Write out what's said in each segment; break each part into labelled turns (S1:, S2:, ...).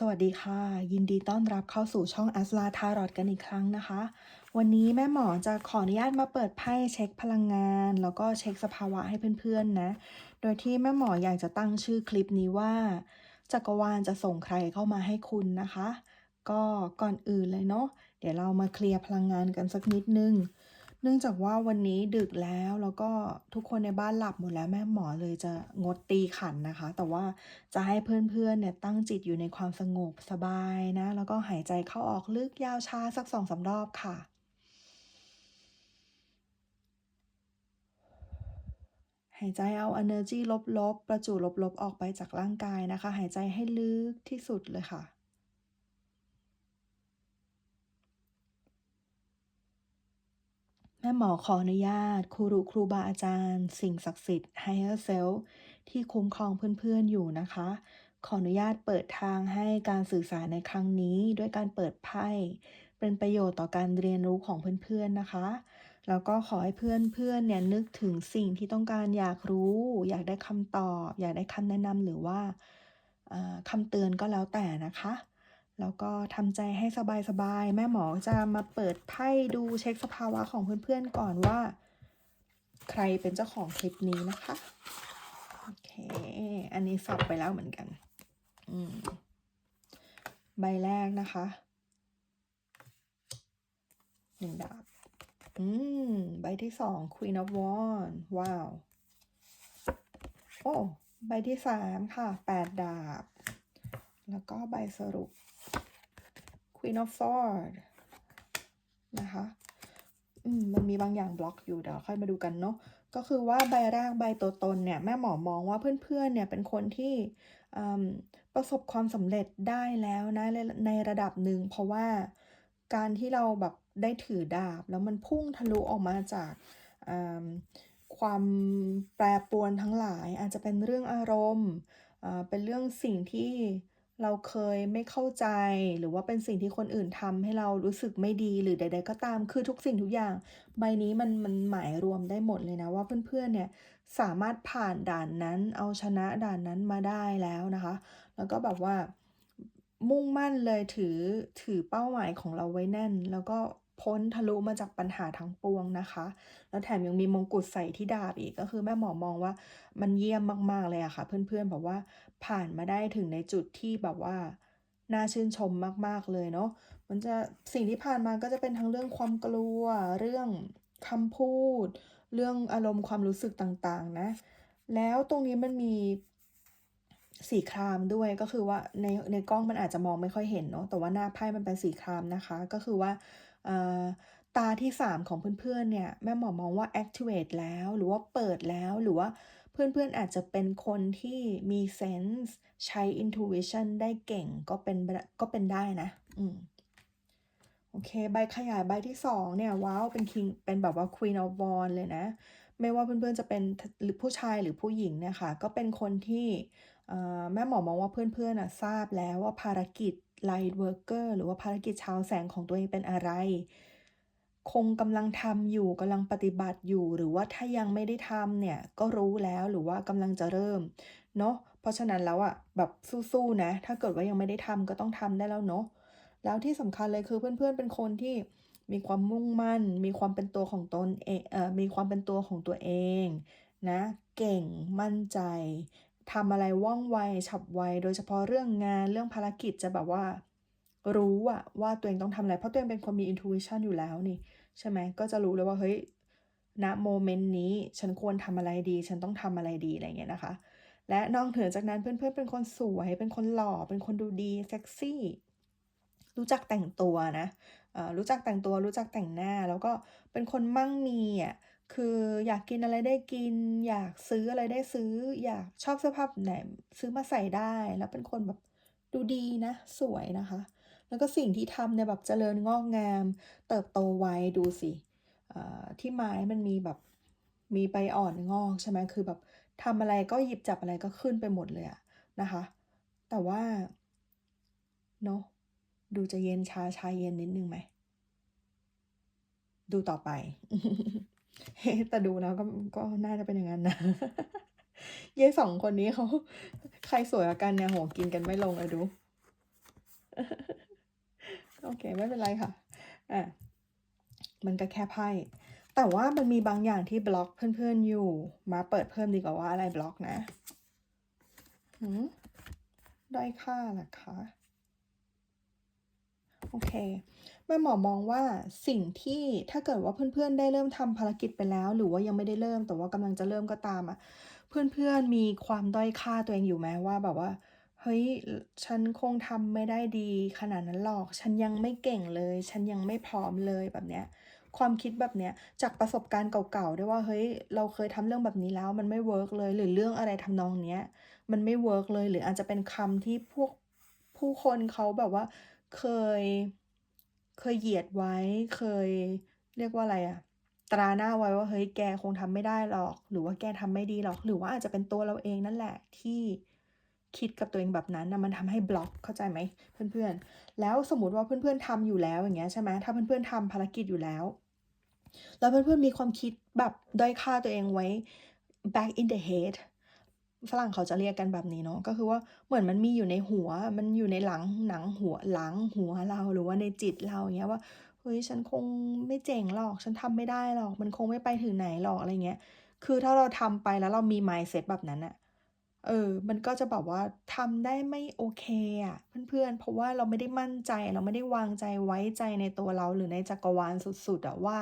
S1: สวัสดีค่ะ ยินดีต้อนรับเข้าสู่ช่องอัสลาทารอดกันอีกครั้งนะคะ วันนี้แม่หมอจะขออนุญาตมาเปิดไพ่เช็คพลังงาน แล้วก็เช็คสภาวะให้เพื่อนๆนะ โดยที่แม่หมออยากจะตั้งชื่อคลิปนี้ว่า จักรวาลจะส่งใครเข้ามาให้คุณนะคะ ก็ก่อนอื่นเลยเนาะเดี๋ยวเรามาเคลียร์พลังงานกันสักนิดนึง เนื่องจากว่าวันนี้ดึกแล้วแล้วก็ทุกคนในบ้านหลับหมดแล้วแม่หมอเลยจะงดตีขันนะคะ แต่ว่าจะให้เพื่อนๆเนี่ยตั้งจิตอยู่ในความสงบสบายนะ แล้วก็หายใจเข้าออกลึกยาวช้าสักสองสารอบค่ะ หายใจเอา energy ลบๆ ประจุลบๆ ออกไปจากร่างกายนะคะ หายใจให้ลึกที่สุดเลยค่ะ แม่หมอขออนุญาตครูรุครูบาอาจารย์ สิ่งศักดิ์สิทธิ์ higher self ที่คุ้มครองเพื่อนๆอยู่นะคะ ขออนุญาตเปิดทางให้การสื่อสารในครั้งนี้ ด้วยการเปิดไพ่เป็นประโยชน์ต่อการเรียนรู้ของเพื่อนๆนะคะ แล้วก็ขอให้เพื่อนๆเนี่ยนึกถึงสิ่งที่ต้องการอยากรู้ อยากได้คำตอบ อยากได้คำแนะนำหรือว่าคำเตือนก็แล้วแต่นะคะ แล้วก็ทำใจให้สบายๆ แม่หมอจะมาเปิดไพ่ดูเช็คสภาวะของเพื่อนๆก่อนว่า ใครเป็นเจ้าของคลิปนี้นะคะ โอเค อันนี้สับไปแล้วเหมือนกันอืมใบแรกนะคะหนึ่งดาบ อืม ใบที่สอง Queen of Wands ว้าว โอ้ ใบที่สามค่ะแปดดาบ แล้วก็ใบสรุป Queen of Swords นะคะมันมีบางอย่างบล็อกอยู่เดี๋ยวค่อยมาดูกันเนาะก็คือว่าใบแรกใบตัวตนเนี่ยแม่หมอมองว่าเพื่อนๆเนี่ยเป็นคนที่ประสบความสำเร็จได้แล้วนะในระดับหนึ่งเพราะว่าการที่เราแบบได้ถือดาบ แล้วมันพุ่งทะลุออกมาจากความแปรปรวนทั้งหลาย อาจจะเป็นเรื่องอารมณ์เป็นเรื่องสิ่งที่ เราเคยไม่เข้าใจ หรือว่าเป็นสิ่งที่คนอื่นทำให้เรารู้สึกไม่ดีหรือใด ๆ ก็ตามคือทุกสิ่งทุกอย่าง ใบนี้มันมันหมายรวมได้หมดเลยนะว่าเพื่อนๆเนี่ยสามารถผ่านด่านนั้น เอาชนะด่านนั้นมาได้แล้วนะคะ แล้วก็แบบว่ามุ่งมั่นเลยถือถือเป้าหมายของเราไว้แน่น แล้วก็พ้นทะลุมาจากปัญหาทั้งปวงนะคะ แล้วแถมยังมีมงกุฎใส่ที่ดาบอีกก็คือแม่หมอมองว่ามันเยี่ยมมากๆเลยอะค่ะ เพื่อนๆแบบว่า ผ่านมาได้ถึงในจุดที่แบบว่าน่าชื่นชมมาก ๆ เลยเนาะ มันจะสิ่งที่ผ่านมาก็จะเป็นทั้งเรื่องความกลัว เรื่องคำพูด เรื่องอารมณ์ความรู้สึกต่างๆ นะ แล้วตรงนี้มันมีสีครามด้วยก็คือว่าในในกล้องมันอาจจะมองไม่ค่อยเห็นเนาะแต่ว่าหน้าไพ่มันเป็นสีครามนะคะ ก็คือว่าตาที่ 3 ของเพื่อนๆเนี่ยแม่หมอมองว่า activate แล้วหรือว่าเปิดแล้วหรือว่า เพื่อนๆอาจจะเป็นคนที่มี sense ใช้ intuition ได้เก่งก็เป็นก็เป็นได้นะ อืม โอเค ใบขยายใบที่สองเนี่ย ว้าว เป็น king เป็นแบบว่า queen of wands เลยนะ ไม่ว่าเพื่อนๆจะเป็นหรือผู้ชายหรือผู้หญิงเนี่ยค่ะ ก็เป็นคนที่แม่หมอมองว่าเพื่อนๆน่ะทราบแล้วว่าภารกิจ light worker หรือว่าภารกิจชาวแสงของตัวเองเป็นอะไร คงกำลังทำอยู่กำลังปฏิบัติอยู่ หรือว่าถ้ายังไม่ได้ทำเนี่ยก็รู้แล้วหรือว่ากำลังจะเริ่มเนาะเพราะฉะนั้นแล้วอะแบบสู้ๆนะ ถ้าเกิดว่ายังไม่ได้ทำก็ต้องทำได้แล้วเนาะแล้วที่สำคัญเลยคือเพื่อนๆเป็นคนที่มีความมุ่งมั่น มีความเป็นตัวของตนเองเอ่อมีความเป็นตัวของตัวเองนะเก่งมั่นใจทำอะไรว่องไวฉับไว โดยเฉพาะเรื่องงานเรื่องภารกิจจะแบบว่า รู้อะว่าตัวเองต้องทำอะไร เพราะตัวเองเป็นคนมี intuition อยู่แล้วนี่ ใช่ไหมก็จะรู้เลยว่าเฮ้ยณโมเมนต์นี้ฉันควรทำอะไรดี ฉันต้องทำอะไรดีอะไรเงี้ยนะคะ และนอกเหนือจากนั้นเพื่อนๆเป็นคนสวย เป็นคนหล่อ เป็นคนดูดีเซ็กซี่รู้จักแต่งตัวนะเอ่อรู้จักแต่งตัว รู้จักแต่งหน้า แล้วก็เป็นคนมั่งมีอะ คืออยากกินอะไรได้กิน อยากซื้ออะไรได้ซื้อ อยากชอบเสื้อผ้าแบบไหนซื้อมาใส่ได้ แล้วเป็นคนแบบดูดีนะ สวยนะคะ แล้วก็สิ่งที่ทำเนี่ยแบบเจริญงอกงาม เติบโตไวดูสิที่ไม้มันมีแบบมีใบอ่อนงอกใช่ไหมคือแบบทำอะไรก็หยิบจับอะไรก็ขึ้นไปหมดเลยอะนะคะ แต่ว่าเนาะดูจะเย็นชาชาเย็นนิดนึงไหม?ดูต่อไป แต่ดูแล้วก็ก็น่าจะเป็นอย่างงั้นนะเย้2คนนี้เขา ใครสวยกว่ากันเนี่ยโอ้โฮกินกันไม่ลงเลยดู โอเค ไม่เป็นไรค่ะอะมันก็แค่ไพ่แต่ว่ามันมีบางอย่างที่บล็อกเพื่อนๆอยู่ มาเปิดเพิ่มดีกว่าว่าอะไรบล็อกนะหืมด้อยค่าล่ะคะโอเคแม่หมอมองว่าสิ่งที่ถ้าเกิดว่าเพื่อนๆ ได้เริ่มทำภารกิจไปแล้ว หรือว่ายังไม่ได้เริ่มแต่ว่ากำลังจะเริ่มก็ตามอะเพื่อนๆมีความด้อยค่าตัวเองอยู่ไหมว่าแบบว่า เฮ้ยฉันคงทำไม่ได้ดีขนาดนั้นหรอก ฉันยังไม่เก่งเลย ฉันยังไม่พร้อมเลยแบบเนี้ยความคิดแบบเนี้ยจากประสบการณ์เก่าๆด้วยว่าเฮ้ยเราเคยทำเรื่องแบบนี้แล้วมันไม่เวิร์กเลยหรือเรื่องอะไรทำนองเนี้ยมันไม่เวิร์กเลยหรืออาจจะเป็นคำที่พวกผู้คนเขาแบบว่าเคยเคยเหยียดไว้เคยเรียกว่าอะไรอะตราหน้าไว้ว่าเฮ้ยแกคงทำไม่ได้หรอก หรือว่าแกทำไม่ดีหรอก หรือว่าอาจจะเป็นตัวเราเองนั่นแหละที่ คิดกับตัวเองแบบนั้นนะมันทำให้บล็อกเข้าใจไหมเพื่อนๆ แล้วสมมติว่าเพื่อนๆทำอยู่แล้วอย่างเงี้ยใช่ไหมถ้าเพื่อนๆทำภารกิจอยู่แล้ว แล้วเพื่อนๆมีความคิดแบบด้อยค่าตัวเองไว้ back in the head ฝรั่งเขาจะเรียกกันแบบนี้เนาะก็คือว่าเหมือนมันมีอยู่ในหัว มันอยู่ในหลังหนังหัวหลังหัวเราหรือว่าในจิตเราอย่างเงี้ยว่าเฮ้ยฉันคงไม่เจ๋งหรอก ฉันทำไม่ได้หรอก มันคงไม่ไปถึงไหนหรอกอะไรเงี้ยคือถ้าเราทำไปแล้วเรามี mindset แบบนั้นน่ะ เออ มันก็จะแบบว่าทำได้ไม่โอเคอะเพื่อนๆ เพราะว่าเราไม่ได้มั่นใจเราไม่ได้วางใจไว้ใจในตัวเราหรือในจักรวาลสุดๆอะว่า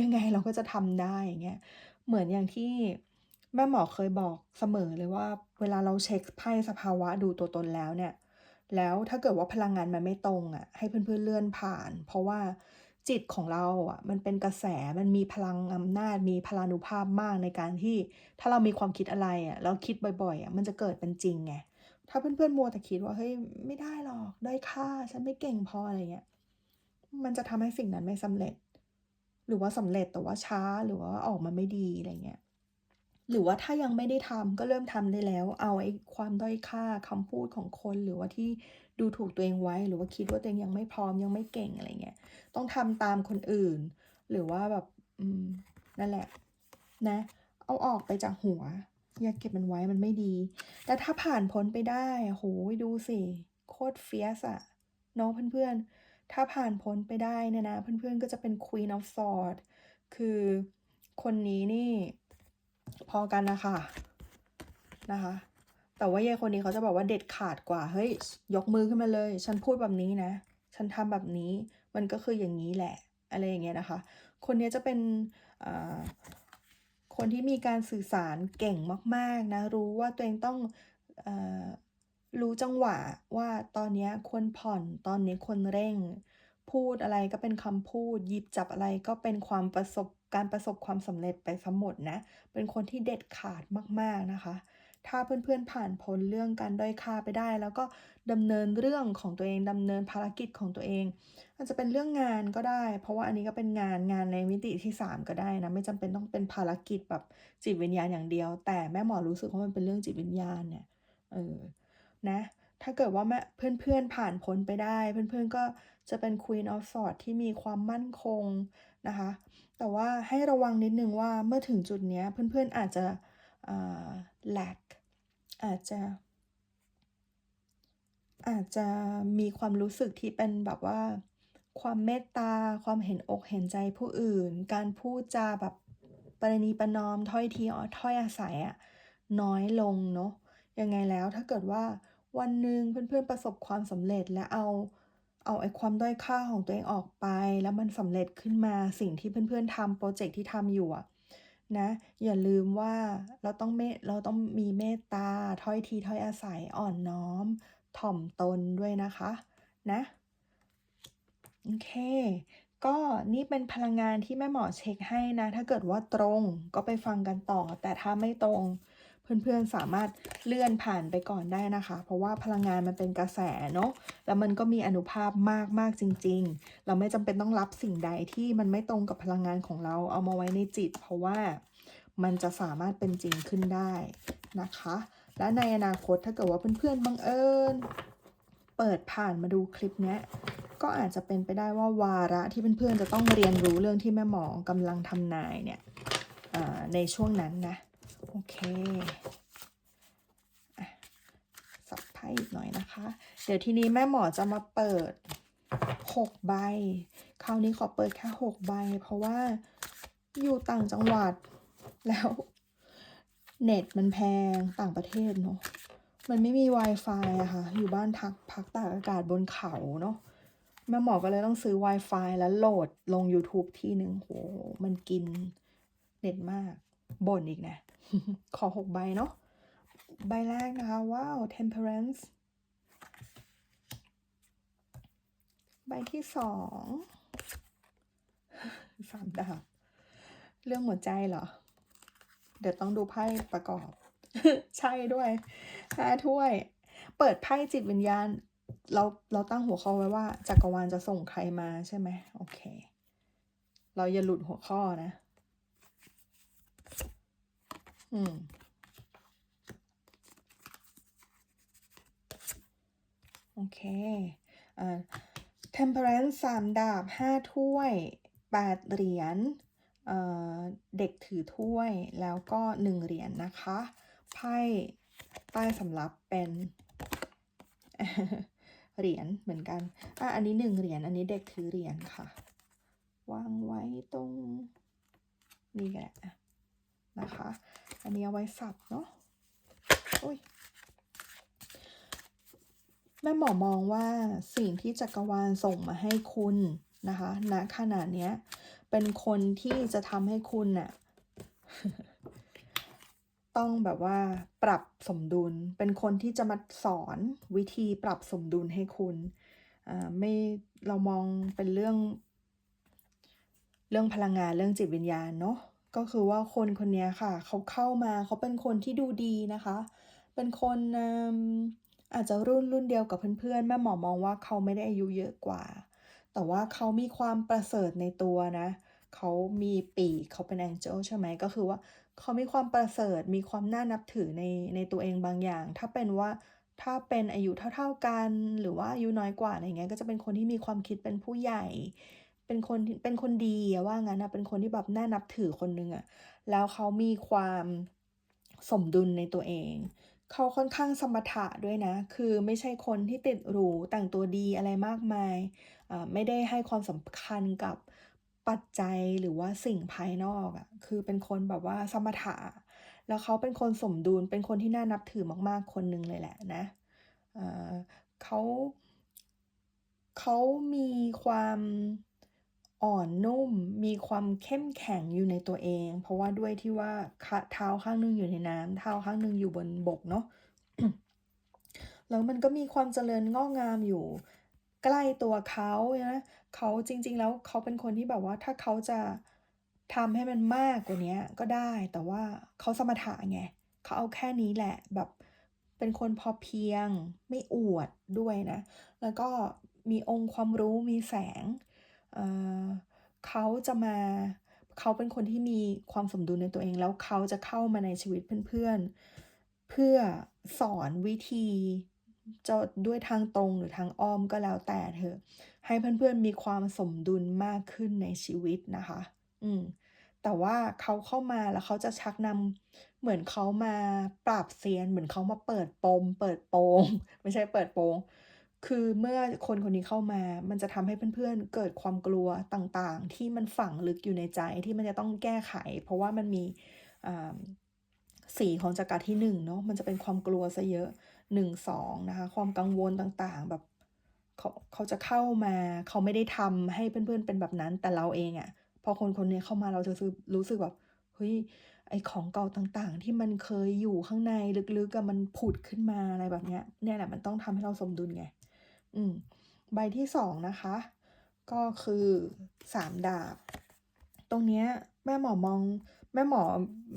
S1: ยังไงเราก็จะทำได้อย่างเงี้ยเหมือนอย่างที่แม่หมอเคยบอกเสมอเลยว่า เวลาเราเช็กไพ่สภาวะดูตัวตนแล้วเนี่ย แล้วถ้าเกิดว่าพลังงานมันไม่ตรงอะให้เพื่อนๆเลื่อนผ่าน เพราะว่า จิตของเราอะมันเป็นกระแสมันมีพลังอำนาจมีพลานุภาพมากในการที่ถ้าเรามีความคิดอะไรอะแล้วคิดบ่อยๆอะมันจะเกิดเป็นจริงไงถ้าเพื่อนๆมัวแต่คิดว่าเฮ้ยไม่ได้หรอกด้อยค่าฉันไม่เก่งพออะไรเงี้ยมันจะทำให้สิ่งนั้นไม่สำเร็จ หรือว่าสำเร็จแต่ว่าช้าหรือว่าออกมาไม่ดีอะไรเงี้ยหรือว่าถ้ายังไม่ได้ทำก็เริ่มทำได้แล้ว เอาไอ้ความด้อยค่าคำพูดของคนหรือว่าที่ ดูถูกตัวเองไว้ หรือว่าคิดว่าตัวเองยังไม่พร้อมยังไม่เก่งอะไรเงี้ย ต้องทำตามคนอื่น หรือว่าแบบอืมนั่นแหละ นะ เอาออกไปจากหัว อย่าเก็บมันไว้มันไม่ดี แต่ถ้าผ่านพ้นไปได้โอ้โฮดูสิโคตร fierce อะเนาะเพื่อนๆ ถ้าผ่านพ้นไปได้เนี่ยนะ เพื่อนๆก็จะเป็น Queen of Swords คือคนนี้นี่ พอกันนะคะนะคะ แต่ว่ายายคนนี้เขาจะบอกว่าเด็ดขาดกว่า เฮ้ย ยกมือขึ้นมาเลย ฉันพูดแบบนี้นะ ฉันทำแบบนี้ มันก็คืออย่างงี้แหละ อะไรอย่างเงี้ยนะคะ คนนี้จะเป็นคนที่มีการสื่อสารเก่งมาก ๆ นะ รู้ว่าตัวเองต้องอรู้จังหวะว่าตอนนี้ควรผ่อน ตอนนี้ควรเร่ง พูดอะไรก็เป็นคำพูด หยิบจับอะไรก็เป็นความประสบการประสบความสำเร็จไปสียหมดนะ เป็นคนที่เด็ดขาดมาก ๆ นะคะ ถ้าเพื่อนๆผ่านพ้นเรื่องการด้อยค่าไปได้ แล้วก็ดำเนินเรื่องของตัวเองดำเนินภารกิจของตัวเอง อาจจะเป็นเรื่องงานก็ได้ เพราะว่าอันนี้ก็เป็นงานงานในมิติที่ 3 ก็ได้นะ ไม่จำเป็นต้องเป็นภารกิจแบบจิตวิญญาณอย่างเดียว แต่แม่หมอรู้สึกว่ามันเป็นเรื่องจิตวิญญาณเนี่ยเออนะถ้าเกิดว่าแม่เพื่อนๆผ่านพ้นไปได้ เพื่อนๆก็จะเป็น Queen of Swords ที่มีความมั่นคงนะคะ แต่ว่าให้ระวังนิดนึงว่าเมื่อถึงจุดนี้เพื่อนๆอาจจะอ่า lack อาจจะ อาจจะมีความรู้สึกที่เป็นแบบว่า ความเมตตา ความเห็นอกเห็นใจผู้อื่น การพูดจาแบบประนีประนอมถ้อยทีถ้อยอาศัยอะน้อยลงเนาะยังไงแล้วถ้าเกิดว่าวันหนึ่งเพื่อนๆประสบความสำเร็จและเอาเอาไอ้ความด้อยค่าของตัวเองออกไป แล้วมันสำเร็จขึ้นมาสิ่งที่เพื่อนๆทำพรเจกต์ที่ทำอยู่อะ นะอย่าลืมว่าเราต้องเมตเราต้องมีเมตตาถ้อยทีถ้อยอาศัยอ่อนน้อม ถ่อมตนด้วยนะคะนะโอเค ก็นี่เป็นพลังงานที่แม่หมอเช็กให้นะ ถ้าเกิดว่าตรงก็ไปฟังกันต่อ แต่ถ้าไม่ตรง เพื่อนๆสามารถเลื่อนผ่านไปก่อนได้นะคะ เพราะว่าพลังงานมันเป็นกระแสเนาะแล้วมันก็มีอนุภาพมากๆจริง ๆ เราไม่จำเป็นต้องรับสิ่งใดที่มันไม่ตรงกับพลังงานของเราเอามาไว้ในจิต เพราะว่ามันจะสามารถเป็นจริงขึ้นได้นะคะ และในอนาคตถ้าเกิดว่าเพื่อนๆบังเอิญเปิดผ่านมาดูคลิปนี้ก็อาจจะเป็นไปได้ว่าวาระที่เพื่อนๆจะต้องเรียนรู้เรื่องที่แม่หมอกำลังทำนายเนี่ยในช่วงนั้นนะ โอเคอะสับไพ่อีกหน่อยนะคะ เดี๋ยวทีนี้แม่หมอจะมาเปิดหกใบ คราวนี้ขอเปิดแค่หกใบ เพราะว่าอยู่ต่างจังหวัดแล้ว เน็ตมันแพงต่างประเทศเนาะมันไม่มี Wi-Fi อะค่ะ อยู่บ้านทักพักตากอากาศบนเขาเนาะแม่หมอก็เลยต้องซื้อ Wi-Fi แล้วโหลดลง YouTube ที่หนึ่งโห มันกินเน็ตมาก บ่นอีกนะ ขอหกใบเนาะ ใบแรกนะคะ ว้าว temperance ใบที่สอง สามดาบเรื่องหัวใจเหรอ เดี๋ยวต้องดูไพ่ประกอบ ใช่ด้วยห้าถ้วย เปิดไพ่จิตวิญญาณ เราเราตั้งหัวข้อไว้ว่าจักรวาลจะส่งใครมาใช่ไหมโอเค เราอย่าหลุดหัวข้อนะ อืมโอเคอ่า temperance สามดาบห้าถ้วยแปดเหรียญเอ่อเด็กถือถ้วยแล้วก็หนึ่งเหรียญนะคะไพ่ใต้สำรับเป็นเหรียญเหมือนกัน อะ อันนี้หนึ่งเหรียญ อันนี้เด็กถือเหรียญค่ะ วางไว้ตรงนี่แหละนะคะ อันนี้เอาไว้สับเนาะอุ้ยแม่หมอมองว่าสิ่งที่จักรวาลส่งมาให้คุณนะคะณขณะเนี้ย เป็นคนที่จะทำให้คุณน่ะต้องแบบว่าปรับสมดุล เป็นคนที่จะมาสอนวิธีปรับสมดุลให้คุณไม่เรามองเป็นเรื่อง เรื่องพลังงานเรื่องจิตวิญญาณเนาะ ก็คือว่าคนคนนี้ค่ะ เขาเข้ามาเขาเป็นคนที่ดูดีนะคะ เป็นคนอืมอาจจะรุ่นรุ่นเดียวกับเพื่อนๆ แม่หมอมองว่าเขาไม่ได้อายุเยอะกว่า แต่ว่าเขามีความประเสริฐในตัวนะเขามีปีกเขาเป็นแองเจิลใช่ไหมก็คือว่าเขามีความประเสริฐมีความน่านับถือในในตัวเองบางอย่าง ถ้าเป็นว่าถ้าเป็นอายุเท่า ๆกัน หรือว่าอายุน้อยกว่าอะไรเงี้ยก็จะเป็นคนที่มีความคิดเป็นผู้ใหญ่ เป็นคนเป็นคนดีอะว่างั้นนะเป็นคนที่แบบน่านับถือคนหนึ่งอะแล้วเขามีความสมดุลในตัวเองเขาค่อนข้างสมถะด้วยนะ คือไม่ใช่คนที่ติดหรูแต่งตัวดีอะไรมากมายอ่าไม่ได้ให้ความสำคัญกับปัจจัยหรือว่าสิ่งภายนอกอะ่ะ คือเป็นคนแบบว่าสมถะ แล้วเขาเป็นคนสมดุล เป็นคนที่น่านับถือมากๆ คนหนึ่งเลยแหละนะอ่อเขาเขามีความ อ่อนนุ่มมีความเข้มแข็งอยู่ในตัวเอง เพราะว่าด้วยที่ว่าเท้าข้างหนึงอยู่ในน้ำเท้าข้างหนึงอยู่บนบกเนาะแล้วมันก็มีความเจริญงอกงามอยู่ใกล้ตัวเขานะเขาจริง ๆ แล้วเขาเป็นคนที่แบบว่าถ้าเขาจะทำให้มันมากกว่านี้ก็ได้ แต่ว่าเขาสมถะไงเขาเอาแค่นี้แหละแบบเป็นคนพอเพียงไม่อวดด้วยนะ แล้วก็มีองค์ความรู้มีแสง เขาจะมาเขาเป็นคนที่มีความสมดุลในตัวเอง แล้วเขาจะเข้ามาในชีวิตเพื่อนๆ เพื่อสอนวิธีจะด้วยทางตรงหรือทางอ้อมก็แล้วแต่เถอะให้เพื่อนๆมีความสมดุลมากขึ้นในชีวิตนะคะ อืมแต่ว่าเขาเข้ามาแล้วเขาจะชักนำเหมือนเขามาปราบเซียน เหมือนเขามาเปิดปม เปิดโปง ไม่ใช่เปิดโปง คือเมื่อคนคนนี้เข้ามา มันจะทำให้เพื่อนๆ เกิดความกลัวต่างๆ ที่มันฝังลึกอยู่ในใจที่มันจะต้องแก้ไข เพราะว่ามันมีสีของจักรที่หนึ่งเนาะ มันจะเป็นความกลัวซะเยอะหนึ่งสองนะคะ ความกังวลต่างๆ แบบเขาเขาจะเข้ามา เขาไม่ได้ทำให้เพื่อนๆ เป็นแบบนั้น แต่เราเองอะพอคนคนนี้เข้ามาเราจะรู้สึกแบบเฮ้ย ไอของเก่าต่างๆ ที่มันเคยอยู่ข้างในลึกๆอะมันผุดขึ้นมาอะไรแบบเนี้ยเนี่ยแหละมันต้องทำให้เราสมดุลไง อืมใบที่สองนะคะ ก็คือสามดาบ ตรงเนี้ยแม่หมอมอง แม่หมอ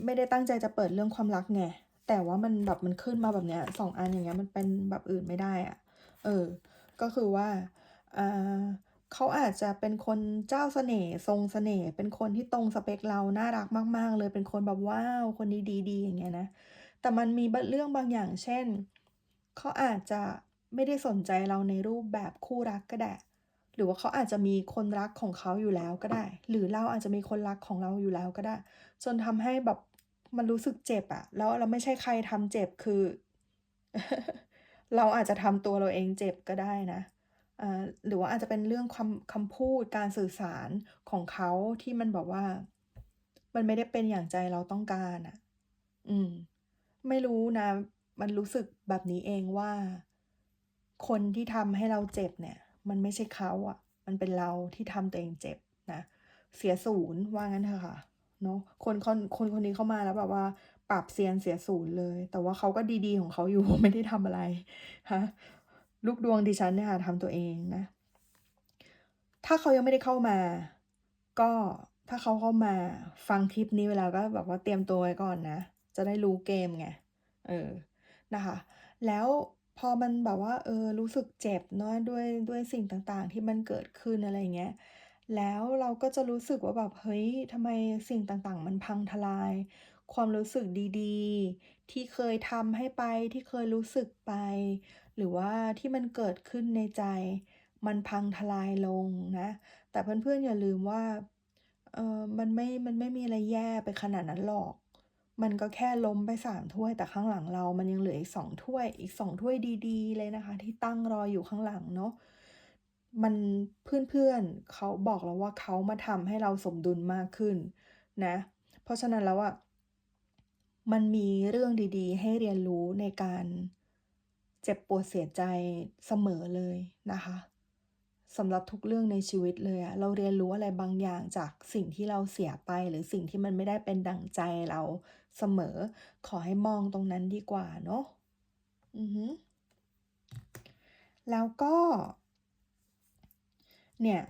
S1: ไม่ได้ตั้งใจจะเปิดเรื่องความรักไงแต่ว่ามันแบบมันขึ้นมาแบบเนี้ยสองอันอย่างเงี้ยมันเป็นแบบอื่นไม่ได้อะเออ ก็คือว่าอ่าเขาอาจจะเป็นคนเจ้าเสน่ห์ทรงเสน่ห์เป็นคนที่ตรงสเปคเราน่ารักมาก ๆ เลยเป็นคนแบบว้าวคนนี้ดีๆอย่างเงี้ยนะแต่มันมีเรื่องบางอย่างเช่นเขาอาจจะ ไม่ได้สนใจเราในรูปแบบคู่รักก็ได้ หรือว่าเขาอาจจะมีคนรักของเขาอยู่แล้วก็ได้ หรือเราอาจจะมีคนรักของเราอยู่แล้วก็ได้ จนทำให้แบบมันรู้สึกเจ็บอะแล้วเราไม่ใช่ใครทำเจ็บคือ เราอาจจะทำตัวเราเองเจ็บก็ได้นะอ่าหรือว่าอาจจะเป็นเรื่องคำคำพูดการสื่อสารของเขาที่มันแบบว่า มันไม่ได้เป็นอย่างใจเราต้องการอะอืม ไม่รู้นะ มันรู้สึกแบบนี้เองว่า คนที่ทำให้เราเจ็บเนี่ย มันไม่ใช่เขาอะมันเป็นเราที่ทำตัวเองเจ็บนะเสียศูนย์ว่างั้นเถอะค่ะเนาะคนคนคนคนนี้เข้ามาแล้วแบบว่าปรับเซียนเสียศูนย์เลย แต่ว่าเขาก็ดีๆของเขาอยู่ไม่ได้ทำอะไรฮะลูกดวงดิฉันเนี่ยค่ะทำตัวเองนะ ถ้าเขายังไม่ได้เข้ามา ก็ถ้าเขาเข้ามาฟังคลิปนี้เวลาก็แบบว่าเตรียมตัวไว้ก่อนนะ จะได้รู้เกมไง เออ นะคะ แล้ว พอมันแบบว่าเออรู้สึกเจ็บเนาะด้วยด้วยสิ่งต่างๆ ที่มันเกิดขึ้นอะไรเงี้ยแล้วเราก็จะรู้สึกว่าแบบเฮ้ยทำไมสิ่งต่างๆ มันพังทลาย ความรู้สึกดีๆ ที่เคยทำให้ไปที่เคยรู้สึกไป หรือว่าที่มันเกิดขึ้นในใจ มันพังทลายลงนะ แต่เพื่อนๆอย่าลืมว่าเออมันไม่มันไม่มีอะไรแย่ไปขนาดนั้นหรอก มันก็แค่ล้มไป3ถ้วย แต่ข้างหลังเรามันยังเหลืออีก2ถ้วย อีก2ถ้วยดีๆ เลยนะคะ ที่ตั้งรออยู่ข้างหลังเนาะมันเพื่อนๆเขาบอกเราว่าเขามาทำให้เราสมดุลมากขึ้นนะ เพราะฉะนั้นแล้วอะมันมีเรื่องดีๆ ให้เรียนรู้ในการเจ็บปวดเสียใจเสมอเลยนะคะสำหรับทุกเรื่องในชีวิตเลยอะเราเรียนรู้อะไรบางอย่างจากสิ่งที่เราเสียไป หรือสิ่งที่มันไม่ได้เป็นดั่งใจเรา เสมอ ขอให้มองตรงนั้นดีกว่าเนาะอือฮึแล้วก็ เนี่ย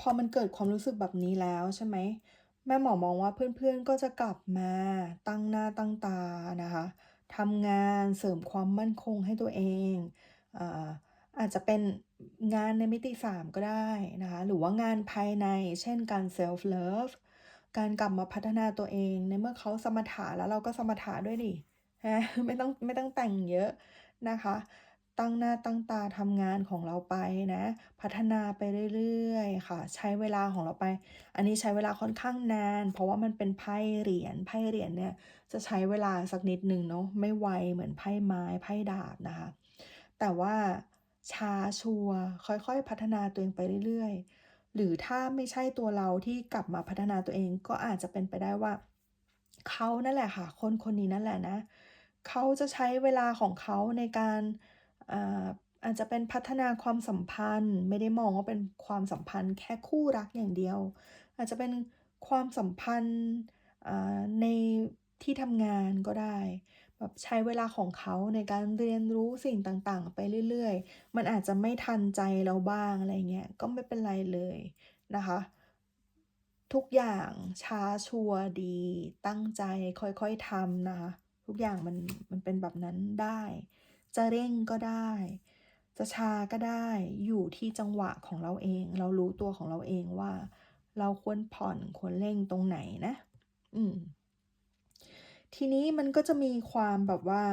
S1: พอมันเกิดความรู้สึกแบบนี้แล้วใช่ไหมแม่หมอมองว่าเพื่อนๆก็จะกลับมาตั้งหน้าตั้งตานะคะทำงานเสริมความมั่นคงให้ตัวเองอ่าอาจจะเป็นงานในมิติ 3 ก็ได้นะคะ หรือว่างานภายใน เช่นการ self love การกลับมาพัฒนาตัวเองในเมื่อเขาสมถะแล้วเราก็สมถะด้วยดิฮะไม่ต้องไม่ต้องแต่งเยอะนะคะ ตั้งหน้าตั้งตาทำงานของเราไปนะ พัฒนาไปเรื่อยๆค่ะ ใช้เวลาของเราไป อันนี้ใช้เวลาค่อนข้างนาน เพราะว่ามันเป็นไพ่เหรียญไพ่เหรียญเนี่ยจะใช้เวลาสักนิดหนึ่งเนาะไม่ไวเหมือนไพ่ไม้ไพ่ดาบนะคะ แต่ว่าช้าชัวค่อยๆ พัฒนาตัวเองไปเรื่อยๆ หรือถ้าไม่ใช่ตัวเราที่กลับมาพัฒนาตัวเองก็อาจจะเป็นไปได้ว่า เขานั่นแหละค่ะ คนคนนี้นั่นแหละนะ เขาจะใช้เวลาของเขาในการอาอาจจะเป็นพัฒนาความสัมพันธ์ ไม่ได้มองว่าเป็นความสัมพันธ์แค่คู่รักอย่างเดียว อาจจะเป็นความสัมพันธ์ในที่ทำงานก็ได้ แบบใช้เวลาของเขาในการเรียนรู้สิ่งต่างๆ ไปเรื่อยๆ มันอาจจะไม่ทันใจเราบ้างอะไรเงี้ยก็ไม่เป็นไรเลยนะคะ ทุกอย่างช้าชัวดี ตั้งใจค่อยๆทำนะคะทุกอย่างมันมันเป็นแบบนั้นได้ จะเร่งก็ได้ จะช้าก็ได้อยู่ที่จังหวะของเราเอง เรารู้ตัวของเราเองว่า เราควรผ่อนควรเร่งตรงไหนนะ อืม ทีนี้มันก็จะมีความแบบว่า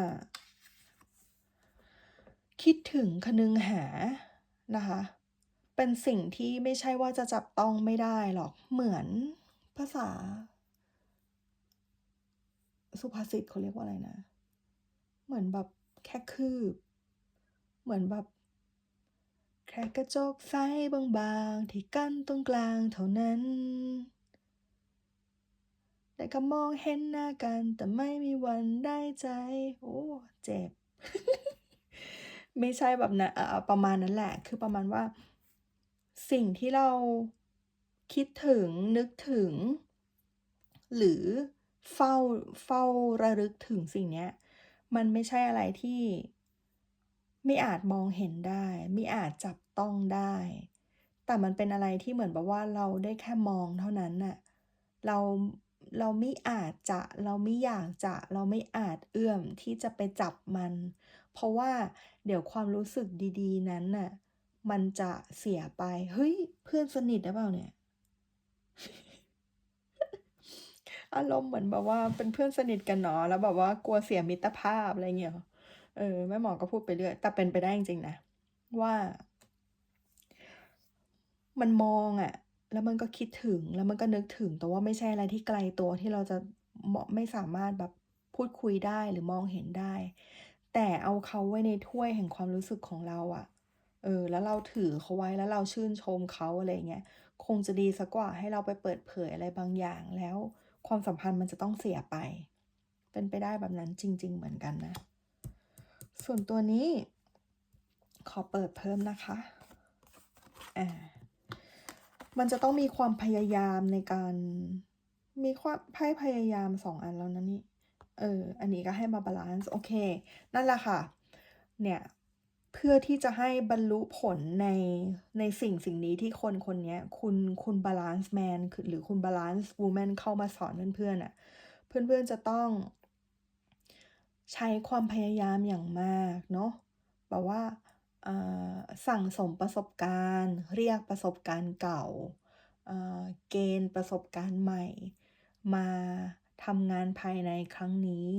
S1: คิดถึงคนึงหานะคะ เป็นสิ่งที่ไม่ใช่ว่าจะจับต้องไม่ได้หรอก เหมือนภาษา สุภาษิตเขาเรียกว่าอะไรนะ เหมือนแบบแค่คืบ เหมือนแบบแค่กระจกใสบางๆ ที่กั้นตรงกลางเท่านั้น แต่ก็มองเห็นหน้ากัน แต่ไม่มีวันได้ใจ โอ้ เจ็บ ไม่ใช่แบบนั้นประมาณนั้นแหละ คือประมาณว่า สิ่งที่เราคิดถึงนึกถึง หรือเฝ้าเฝ้าระลึกถึงสิ่งนี้มันไม่ใช่อะไรที่ไม่อาจมองเห็นได้ ไม่อาจจับต้องได้ แต่มันเป็นอะไรที่เหมือนแบบว่าเราได้แค่มองเท่านั้นน่ะ เรา เราไม่อาจจะเราไม่อยากจะเราไม่อาจเอื้อมที่จะไปจับมัน เพราะว่าเดี๋ยวความรู้สึกดีๆ นั้นน่ะมันจะเสียไป เฮ้ย เพื่อนสนิทหรือเปล่าเนี่ย?อารมณ์เหมือนแบบว่าเป็นเพื่อนสนิทกันเนาะแล้วแบบว่ากลัวเสียมิตรภาพอะไรเงี้เหรอ?เออแม่หมอก็พูดไปเรื่อยแต่เป็นไปได้จริงๆนะว่า มันมองอะ แล้วมันก็คิดถึงแล้วมันก็นึกถึง แต่ว่าไม่ใช่อะไรที่ไกลตัวที่เราจะมไม่สามารถแบบพูดคุยได้หรือมองเห็นได้ แต่เอาเขาไว้ในถ้วยแห่งความรู้สึกของเราอะเออ แล้วเราถือเขาไว้แล้วเราชื่นชมเขาอะไรเงี้ยคงจะดีสักกว่าให้เราไปเปิดเผยอะไรบางอย่างแล้ว ความสัมพันธ์มันจะต้องเสียไป เป็นไปได้แบบนั้นจริง ๆ เหมือนกันนะ ส่วนตัวนี้ ขอเปิดเพิ่มนะคะอ่า มันจะต้องมีความพยายามในการ มีความไพ่พยายามสองอันแล้วนะนี่ เออ อันนี้ก็ให้มาบาลานซ์โอเค นั่นแหละค่ะ เนี่ย เพื่อที่จะให้บรรลุผลในในสิ่งสิ่งนี้ที่คนคนนี้คุณคุณบาลานซ์แมนหรือคุณบาลานซ์วูแมนเข้ามาสอนเพื่อนๆอะ่ะ เพื่อนๆจะต้องใช้ความพยายามอย่างมากเนาะแบบว่า สั่งสมประสบการณ์ เรียกประสบการณ์เก่า เกณฑ์ประสบการณ์ใหม่ มาทำงานภายในครั้งนี้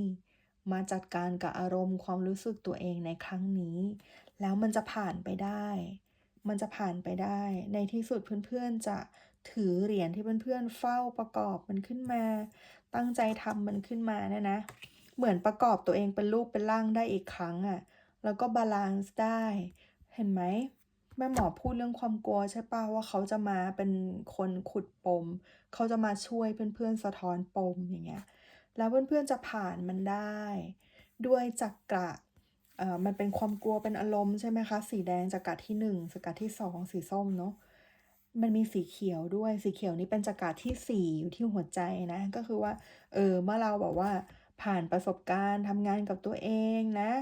S1: มาจัดการกับอารมณ์ความรู้สึกตัวเองในครั้งนี้ แล้วมันจะผ่านไปได้ มันจะผ่านไปได้ ในที่สุดเพื่อนๆจะถือเหรียญที่เพื่อนๆเฝ้าประกอบมันขึ้นมา ตั้งใจทำมันขึ้นมาเนี่ยนะ เหมือนประกอบตัวเองเป็นรูปเป็นร่างได้อีกครั้งอะ่ะ แล้วก็บาลานซ์ได้ เห็นไหมแม่หมอพูดเรื่องความกลัวใช่ป่ะว่าเขาจะมาเป็นคนขุดปม เขาจะมาช่วยเพื่อนๆสะท้อนปมอย่างเงี้ยแล้วเพื่อนๆจะผ่านมันได้ ด้วยจักระมันเป็นความกลัวเป็นอารมณ์ใช่ไหมคะ สีแดงจักระที่หนึ่งจักระที่สองสีส้มเนาะมันมีสีเขียวด้วยสีเขียวนี้เป็นจักระที่สี่อยู่ที่หัวใจนะ ก็คือว่า เออเมื่อเราแบบว่าผ่านประสบการณ์ทำงานกับตัวเองนะ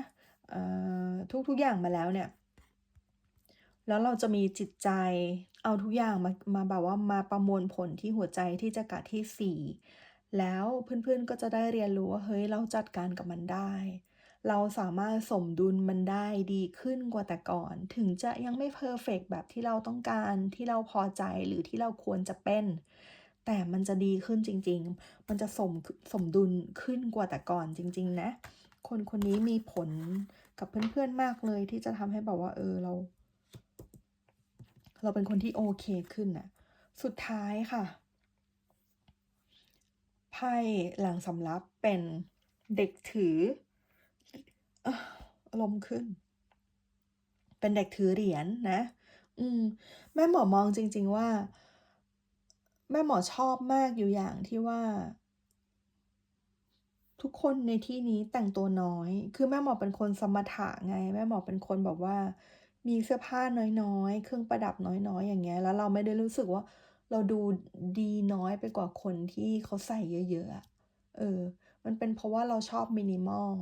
S1: ทุกทุกอย่างมาแล้วเนี่ย แล้วเราจะมีจิตใจเอาทุกอย่างมามาแบบว่ามาประมวลผลที่หัวใจที่จะกัดที่สี่แล้วเพื่อนๆก็จะได้เรียนรู้ว่าเฮ้ยเราจัดการกับมันได้ เราสามารถสมดุลมันได้ดีขึ้นกว่าแต่ก่อน ถึงจะยังไม่เพอร์เฟกแบบที่เราต้องการที่เราพอใจหรือที่เราควรจะเป็น แต่มันจะดีขึ้นจริง ๆ มันจะสมสมดุลขึ้นกว่าแต่ก่อนจริง ๆ นะ คนคนนี้มีผลกับเพื่อนๆมากเลยที่จะทำให้แบบว่า เออเรา เราเป็นคนที่โอเคขึ้นน่ะ สุดท้ายค่ะไพ่หลังสำรับเป็นเด็กถืออารมณ์ขึ้น เป็นเด็กถือเหรียญนนะ อืม แม่หมอมองจริง ๆว่า แม่หมอชอบมากอยู่อย่างที่ว่า ทุกคนในที่นี้แต่งตัวน้อย คือแม่หมอเป็นคนสมถะไง แม่หมอเป็นคนแบบว่า มีเสื้อผ้าน้อยๆ เครื่องประดับน้อยๆ อย่างเงี้ย แล้วเราไม่ได้รู้สึกว่าเราดูดีน้อยไปกว่าคนที่เขาใส่เยอะๆ เออ มันเป็นเพราะว่าเราชอบมินิมอล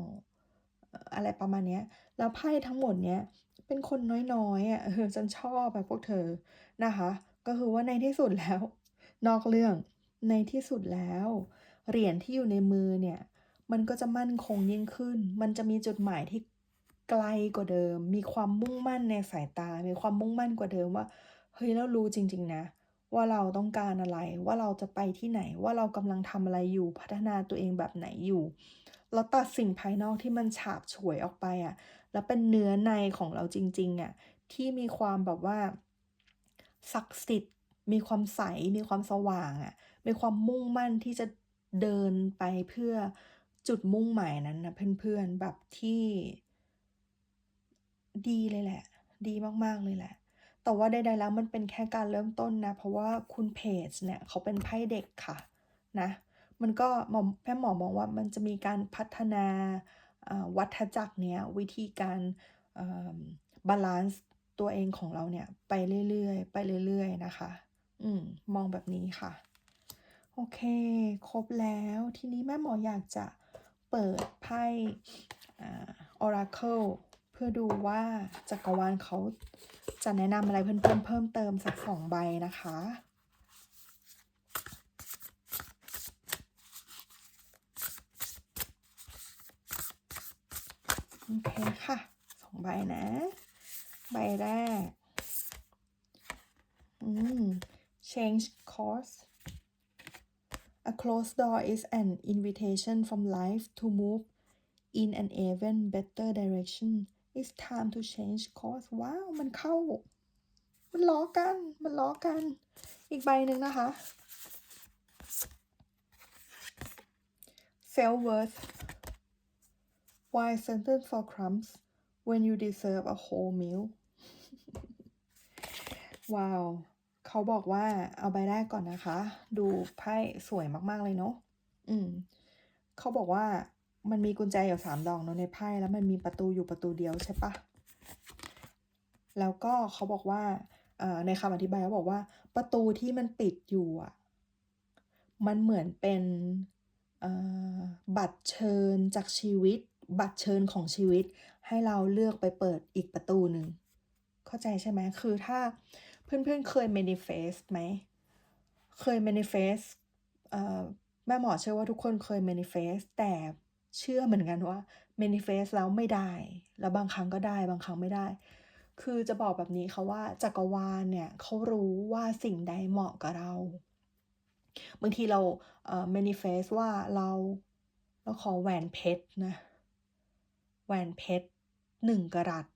S1: อะไรประมาณเนี้ย แล้วไพ่ทั้งหมดเนี้ยเป็นคนน้อยๆอะเออฉันชอบแบบพวกเธอนะคะ ก็คือว่าในที่สุดแล้ว นอกเรื่องในที่สุดแล้ว เหรียญที่อยู่ในมือเนี่ย มันก็จะมั่นคงยิ่งขึ้น มันจะมีจุดหมายที่ไกลกว่าเดิม มีความมุ่งมั่นในสายตา มีความมุ่งมั่นกว่าเดิมว่าเฮ้ยเรารู้จริง ๆ นะ ว่าเราต้องการอะไร ว่าเราจะไปที่ไหน ว่าเรากำลังทำอะไรอยู่ พัฒนาตัวเองแบบไหนอยู่ เราตัดสิ่งภายนอกที่มันฉาบฉวยออกไปอะ่ะ แล้วเป็นเนื้อในของเราจริง ๆอะ่ะ ที่มีความแบบว่าศักดิ์สิทธิ์ มีความใส มีความสว่างอะ่ะ มีความมุ่งมั่นที่จะเดินไปเพื่อ จุดมุ่งหมายนั้นนะเพื่อนๆแบบที่ ดีเลยแหละ ดีมากๆเลยแหละ แต่ว่าใดๆแล้วมันเป็นแค่การเริ่มต้นนะ เพราะว่าคุณเพจเนี่ยเขาเป็นไพ่เด็กค่ะนะมันก็หมอแม่หมอมองว่ามันจะมีการพัฒนาวัฏจักรเนี้ยวิธีการบาลานซ์ตัวเองของเราเนี่ย ไปเรื่อยๆ ไปเรื่อยๆนะคะ อืมมองแบบนี้ค่ะ โอเค ครบแล้วทีนี้แม่หมออยากจะ เปิดไพ่ออราเคิลเพื่อดูว่าจักรวาลเขาจะแนะนำอะไรเพื่อนๆเพิ่มเติมสักสองใบนะคะโอเคค่ะสองใบนะ ใบแรก อืม change course a closed door is an invitation from life to move in an even better direction it's time to change course ว้าว มันเข้า มันล้อกัน มันล้อกัน อีกใบหนึ่งนะคะ self worth why sentence for crumbs when you deserve a whole meal ว้าว เขาบอกว่าเอาใบแรกก่อนนะคะ ดูไพ่สวยมากๆเลยเนาะอืม เขาบอกว่ามันมีกุญแจอยู่สามดอกเนาะในไพ่แล้วมันมีประตูอยู่ประตูเดียวใช่ปะแล้วก็เขาบอกว่าเอ่อในคำอธิบายเขาบอกว่า ประตูที่มันปิดอยู่อะ มันเหมือนเป็นเอ่อบัตรเชิญจากชีวิต บัตรเชิญของชีวิต ให้เราเลือกไปเปิดอีกประตูหนึ่ง เข้าใจใช่ไหมคือถ้า เพื่อนๆเคย manifest ไหม เคย manifest เอ่อแม่หมอเชื่อว่าทุกคนเคย manifest แต่เชื่อเหมือนกันว่า manifest แล้วไม่ได้ แล้วบางครั้งก็ได้บางครั้งไม่ได้ คือจะบอกแบบนี้ค่ะว่าจักรวาลเนี่ยเขารู้ว่าสิ่งใดเหมาะกับเรา บางทีเราเอ่อ manifest ว่าเราเราขอแหวนเพชรนะแหวนเพชรหนึ่งกะรัต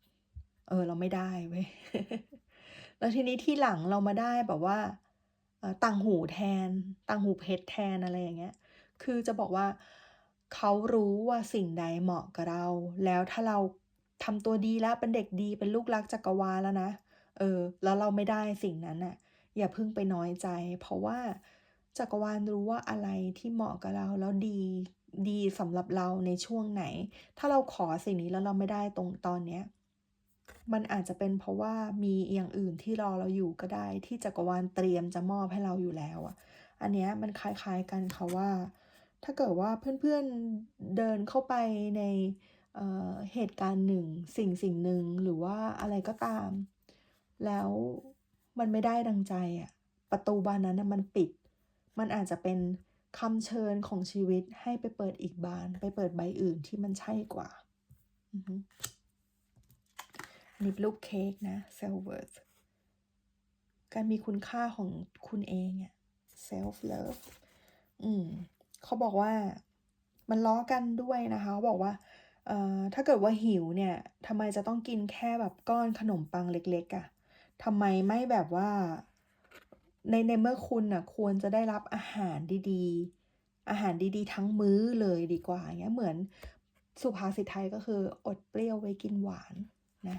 S1: เออเราไม่ได้เว้ย แล้วทีนี้ที่หลังเรามาได้แบบว่าต่างหูแทน ต่างหูเพชรแทนอะไรอย่างเงี้ย คือจะบอกว่าเขารู้ว่าสิ่งใดเหมาะกับเรา แล้วถ้าเราทำตัวดีแล้วเป็นเด็กดีเป็นลูกรักจักรวาลแล้วนะ เออ แล้วเราไม่ได้สิ่งนั้นน่ะ อย่าเพิ่งไปน้อยใจ เพราะว่าจักรวาลรู้ว่าอะไรที่เหมาะกับเราแล้วดีดีสำหรับเราในช่วงไหน ถ้าเราขอสิ่งนี้แล้วเราไม่ได้ตรงตอนเนี้ย มันอาจจะเป็นเพราะว่ามีอย่างอื่นที่รอเราอยู่ก็ได้ ที่จักรวาลเตรียมจะมอบให้เราอยู่แล้วอะ อันเนี้ยมันคล้ายๆกันค่ะว่า ถ้าเกิดว่าเพื่อนๆเดินเข้าไปในเอ่อเหตุการณ์หนึ่งสิ่งสิ่งหนึ่งหรือว่าอะไรก็ตาม แล้วมันไม่ได้ดังใจอะประตูบานนั้นนะมันปิด มันอาจจะเป็นคำเชิญของชีวิตให้ไปเปิดอีกบาน ไปเปิดใบอื่นที่มันใช่กว่า อือ นนี้เป็นรูปเค้กนะ self worth การมีคุณค่าของคุณเองอะ self love อืมเขาบอกว่ามันล้อกันด้วยนะคะเขาบอกว่าเอ่อถ้าเกิดว่าหิวเนี่ยทำไมจะต้องกินแค่แบบก้อนขนมปังเล็กๆอะ่ะทำไมไม่แบบว่าในในเมื่อคุณอะควรจะได้รับอาหารดีๆ อาหารดีๆ ทั้งมื้อเลยดีกว่าอย่างเงี้ยเหมือนสุภาษิตไทยก็คืออดเปรี้ยวไว้กินหวานนะ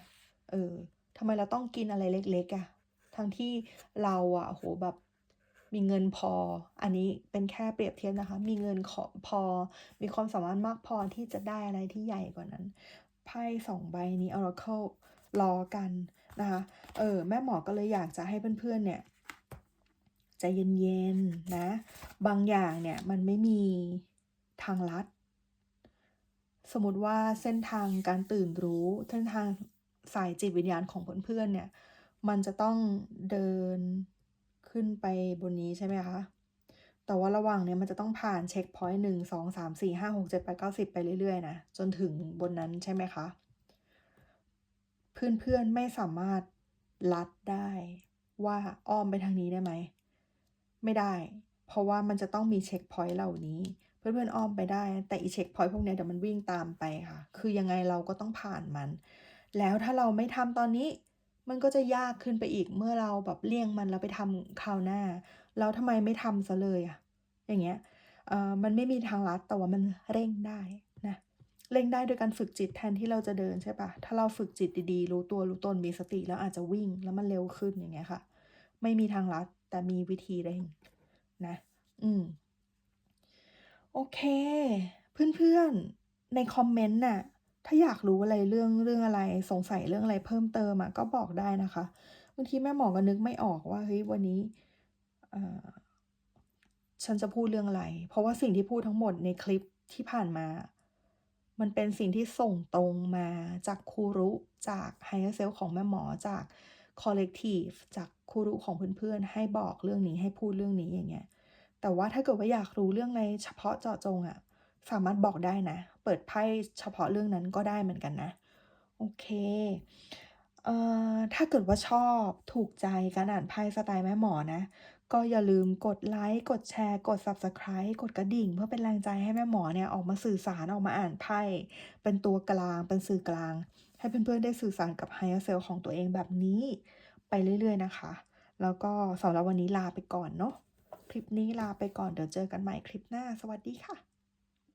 S1: เออทำไมเราต้องกินอะไรเล็กๆอะ่ะ ทั้งที่เราอะโหแบบมีเงินพอ อันนี้เป็นแค่เปรียบเทียบนะคะ มีเงินขอพอ มีความสามารถมากพอที่จะได้อะไรที่ใหญ่กว่านั้น ไพ่สองใบนี้ Oracle ล้อกันนะคะ เออ แม่หมอก็เลยอยากจะให้เพื่อนๆเนี่ยใจเย็นๆ นะ บางอย่างเนี่ย มันไม่มีทางลัด สมมติว่าเส้นทางการตื่นรู้ เส้นทาง สายจิตวิญญาณของเพื่อนๆเนี่ย มันจะต้องเดินขึ้นไปบนนี้ใช่ไหมคะ แต่ว่าระหว่างเนี้ยมันจะต้องผ่านเช็คพอยต์หนึ่งสองสามสี่ห้าหกเจ็ดแปดเก้าสิบไปเรื่อยๆนะ จนถึงบนนั้นใช่ไหมคะ เพื่อนๆไม่สามารถลัดได้ว่าอ้อมไปทางนี้ได้ไหม ไม่ได้ เพราะว่ามันจะต้องมีเช็คพอยต์เหล่านี้เพื่อนๆอ้อมไปได้ แต่อีเช็คพอยต์พวกเนี้ยเดี๋ยวมันวิ่งตามไปค่ะ คือยังไงเราก็ต้องผ่านมัน แล้วถ้าเราไม่ทำตอนนี้ มันก็จะยากขึ้นไปอีกเมื่อเราแบบเลี่ยงมันแล้วไปทำคราวหน้า แล้วทำไมไม่ทำซะเลยอะอย่างเงี้ยเอ่อมันไม่มีทางลัดแต่ว่ามันเร่งได้นะเร่งได้โดยการฝึกจิตแทนที่เราจะเดินใช่ปะถ้าเราฝึกจิตดีๆ รู้ตัวรู้ตนมีสติ แล้วอาจจะวิ่งแล้วมันเร็วขึ้นอย่างเงี้ยค่ะ ไม่มีทางลัดแต่มีวิธีเร่งนะ อืม โอเค เพื่อนๆ ในคอมเมนต์น่ะ ถ้าอยากรู้อะไรเรื่องเรื่องอะไรสงสัยเรื่องอะไรเพิ่มเติมอะก็บอกได้นะคะบางทีแม่หมอก็นึกไม่ออกว่าเฮ้ยวันนี้ฉันจะพูดเรื่องอะไร เพราะว่าสิ่งที่พูดทั้งหมดในคลิปที่ผ่านมา มันเป็นสิ่งที่ส่งตรงมาจากครูรุจาก higher self ของแม่หมอจาก collective จากครูรุของเพื่อนๆให้บอกเรื่องนี้ให้พูดเรื่องนี้อย่างเงี้ยแต่ว่าถ้าเกิดว่าอยากรู้เรื่องอะไรเฉพาะเจาะจงอะ่ะ สามารถบอกได้นะ เปิดไพ่เฉพาะเรื่องนั้นก็ได้เหมือนกันนะ โอเคเอ่อถ้าเกิดว่าชอบถูกใจการอ่านไพ่สไตล์แม่หมอนะ ก็อย่าลืมกดไลค์กดแชร์ กด Subscribe กดกระดิ่ง เพื่อเป็นแรงใจให้แม่หมอเนี่ยออกมาสื่อสารออกมาอ่านไพ่เป็นตัวกลางเป็นสื่อกลาง ให้เพื่อนๆได้สื่อสารกับ Higher Self ของตัวเองแบบนี้ไปเรื่อยๆนะคะ แล้วก็สำหรับวันนี้ลาไปก่อนเนาะคลิปนี้ลาไปก่อนเดี๋ยวเจอกันใหม่คลิปหน้า สวัสดีค่ะ